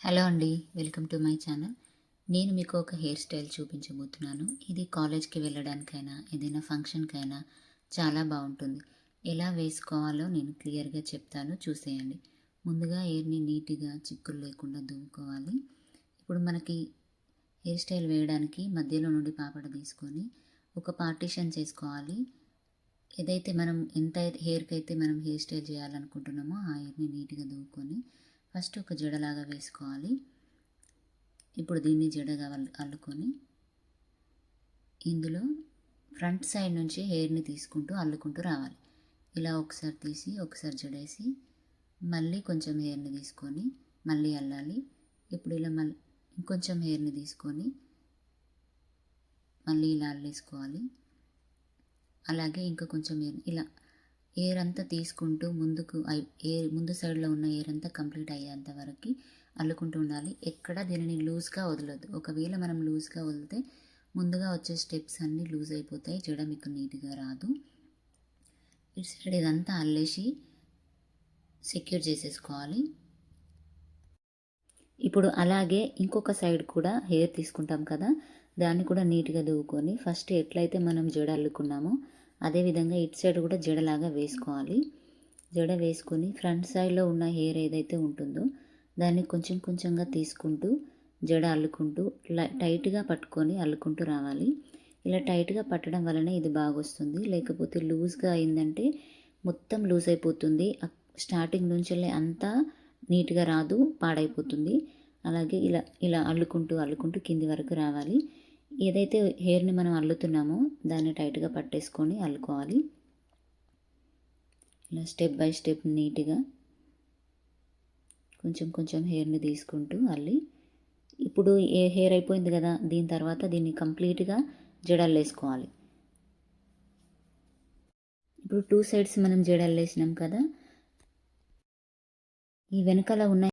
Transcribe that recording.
Hello అండి welcome to my channel. నేను మీకు ఒక హెయిర్ స్టైల్ చూపించబోతున్నాను. ఇది కాలేజ్కి వెళ్ళడానికైనా ఏదైనా ఫంక్షన్కైనా చాలా బాగుంటుంది. ఎలా వేసుకోవాలో నేను క్లియర్గా చెప్తాను చూసేయండి. ముందుగా హెయిర్ని నీట్గా చిక్కులు లేకుండా దువ్వుకోవాలి. ఇప్పుడు మనకి హెయిర్ స్టైల్ వేయడానికి మధ్యలో నుండి పాపడ తీసుకొని ఒక పార్టీషన్ చేసుకోవాలి. ఏదైతే మనం ఎంత హెయిర్కి అయితే మనం హెయిర్ స్టైల్ చేయాలనుకుంటున్నామో ఆ హెయిర్ని నీట్గా దువ్వుకొని ఫస్ట్ ఒక జడలాగా వేసుకోవాలి. ఇప్పుడు దీన్ని జడగా అల్లుకొని ఇందులో ఫ్రంట్ సైడ్ నుంచి హెయిర్ని తీసుకుంటూ అల్లుకుంటూ రావాలి. ఇలా ఒకసారి తీసి ఒకసారి జడేసి మళ్ళీ కొంచెం హెయిర్ని తీసుకొని మళ్ళీ అల్లాలి. ఇప్పుడు ఇలా మళ్ళీ ఇంకొంచెం హెయిర్ని తీసుకొని మళ్ళీ ఇలా అల్లేసుకోవాలి. అలాగే ఇంకా కొంచెం హెయిర్ ఇలా ఎయిర్ అంతా తీసుకుంటూ ముందుకు అయి- ఎయిర్ ముందు సైడ్లో ఉన్న ఎయిర్ అంతా కంప్లీట్ అయ్యేంత వరకు అల్లుకుంటూ ఉండాలి. ఎక్కడ దీనిని లూజ్గా వదలొద్దు. ఒకవేళ మనం లూజ్గా వదిలితే ముందుగా వచ్చే స్టెప్స్ అన్నీ లూజ్ అయిపోతాయి. జడ మీకు నీట్గా రాదు. ఇటు సైడ్ ఇదంతా అల్లేసి సెక్యూర్ చేసేసుకోవాలి. ఇప్పుడు అలాగే ఇంకొక సైడ్ కూడా హెయిర్ తీసుకుంటాం కదా. దాన్ని కూడా నీట్గా దువ్వుకొని ఫస్ట్ ఎట్లయితే మనం జడ అల్లుకున్నామో అదేవిధంగా ఇటు సైడ్ కూడా జడలాగా వేసుకోవాలి. జడ వేసుకొని ఫ్రంట్ సైడ్లో ఉన్న హెయిర్ ఏదైతే ఉంటుందో దాన్ని కొంచెం కొంచెంగా తీసుకుంటూ జడ అల్లుకుంటూ లై- టైట్గా పట్టుకొని అల్లుకుంటూ రావాలి. ఇలా టైట్గా పట్టడం వలన ఇది బాగా వస్తుంది లేకపోతే లూజ్గా అయిందంటే మొత్తం లూజ్ అయిపోతుంది. స్టార్టింగ్ నుంచి అంతా నీట్గా రాదు పాడైపోతుంది. అలాగే ఇలా ఇలా అల్లుకుంటూ అల్లుకుంటూ కింది వరకు రావాలి. ఏదైతే హెయిర్ని మనం అల్లుతున్నామో దాన్ని టైట్గా పట్టేసుకొని అల్లుకోవాలి. ఇలా స్టెప్ బై స్టెప్ నీట్గా కొంచెం కొంచెం హెయిర్ని తీసుకుంటూ అల్లి. ఇప్పుడు ఏ హెయిర్ అయిపోయింది కదా దీని తర్వాత దీన్ని కంప్లీట్గా జడలు వేసుకోవాలి ఇప్పుడు టూ సైడ్స్ మనం జడలు వేసినాం కదా ఈ వెనకాల ఉన్న